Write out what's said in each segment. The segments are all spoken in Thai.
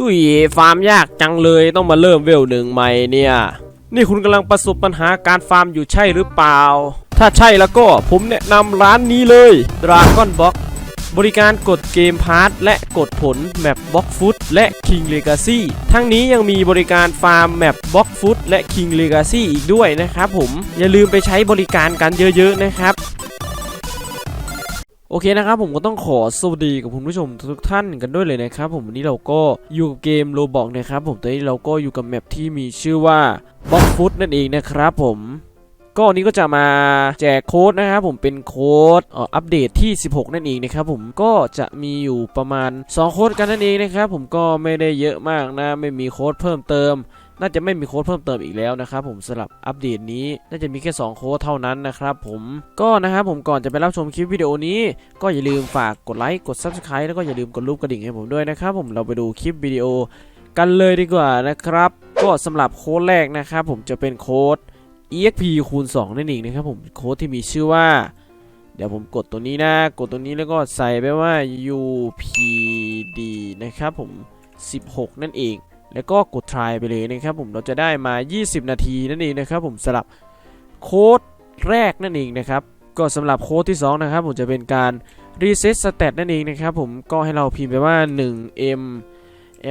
อุ้ยฟาร์มยากจังเลยต้องมาเริ่มเวลหนึ่งใหม่เนี่ย นี่คุณกำลังประสบปัญหาการฟาร์มอยู่ใช่หรือเปล่า ถ้าใช่แล้วก็ผมแนะนำร้านนี้เลย Dragon Box บริการกดเกมพาร์ทและกดผลแมปบล็อกฟุตและ King Legacy ทั้งนี้ยังมีบริการฟาร์มแมปบล็อกฟุตและ King Legacy อีกด้วยนะครับผมอย่าลืมไปใช้บริการกันเยอะๆนะครับ โอเคนะครับผมก็ต้องขอสวัสดีกับคุณผู้ชมทุกท่านกันด้วยเลยนะครับผมวันนี้เราก็อยู่กับเกมโลบอกนะครับผมตอนนี้เราก็อยู่กับแมปที่มีชื่อว่าบล็อกฟุตนั่นเองนะครับผม ก็วันนี้ก็จะมาแจกโค้ดนะครับผมเป็นโค้ดอ,อ,อัปเดตที่ 16 นั่นเองนะครับผมก็จะมีอยู่ประมาณ 2 โค้ดกันนั่นเองนะครับผมก็ไม่ได้เยอะมากนะ ไม่มีโค้ดเพิ่มเติม น่าจะไม่มีโค้ดเพิ่มเติมอีกแล้วนะครับผมสำหรับอัปเดตนี้น่าจะมีแค่ 2 โค้ดเท่านั้นนะครับผมก็นะครับผมก่อนจะไปรับชมคลิปวิดีโอนี้ ก็อย่าลืมฝากกดไลค์กด Subscribe แล้วก็อย่าลืมกดรูปกระดิ่งให้ผมด้วยนะครับผมเราไปดูคลิปวิดีโอกันเลยดีกว่านะครับ ก็สำหรับโค้ดแรกนะครับผมจะเป็นโค้ด exp คูณ 2 นั่นเองนะครับผมโค้ดที่มีชื่อว่า เดี๋ยวผมกดตัวนี้นะ กดตัวนี้แล้วก็ใส่ไปว่า upd นะครับผม 16 นั่นเอง แล้วก็กด try ไปเลยนะครับผมเราจะได้มา 20 นาทีนั่นเองนะครับผมสำหรับโค้ดแรกนั่นเองนะครับก็สำหรับโค้ดที่ 2 นะครับผมจะเป็นการ reset stat นั่นเองนะครับผมก็ให้เราพิมพ์ไปว่า 1m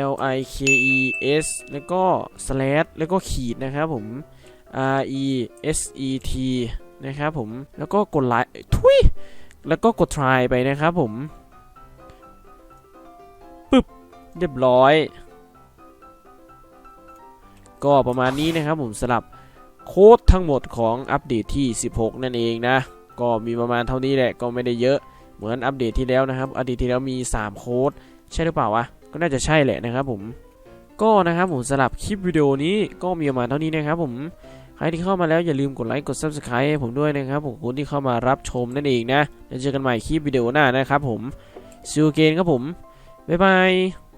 l i k e s แล้วก็ slash แล้วก็ขีดนะครับผม R E S E T นะครับผม แล้วก็กดไลค์ทุย แล้วก็กด try ไปนะครับผม ปึ๊บ เรียบร้อย ก็ประมาณนี้นะครับผมสลับโค้ดทั้งหมดของอัปเดตที่ 16 นั่นเองนะ ก็มีประมาณเท่านี้แหละ ก็ไม่ได้เยอะ เหมือนอัปเดตที่แล้วนะครับ อัปเดตที่แล้วมี 3 โค้ด ใช่หรือเปล่าวะ ก็น่าจะใช่แหละนะครับผม ก็นะครับผมสลับคลิปวิดีโอนี้ก็มีประมาณเท่านี้นะครับผม ใครที่เข้ามาแล้วอย่าลืมกดไลค์กด Subscribe ให้ผมด้วยนะครับผมคุณที่เข้ามารับชมนั่นเองนะแล้วเจอกันใหม่คลิปวิดีโอหน้านะครับผมซิวเกนครับผมบ๊ายบาย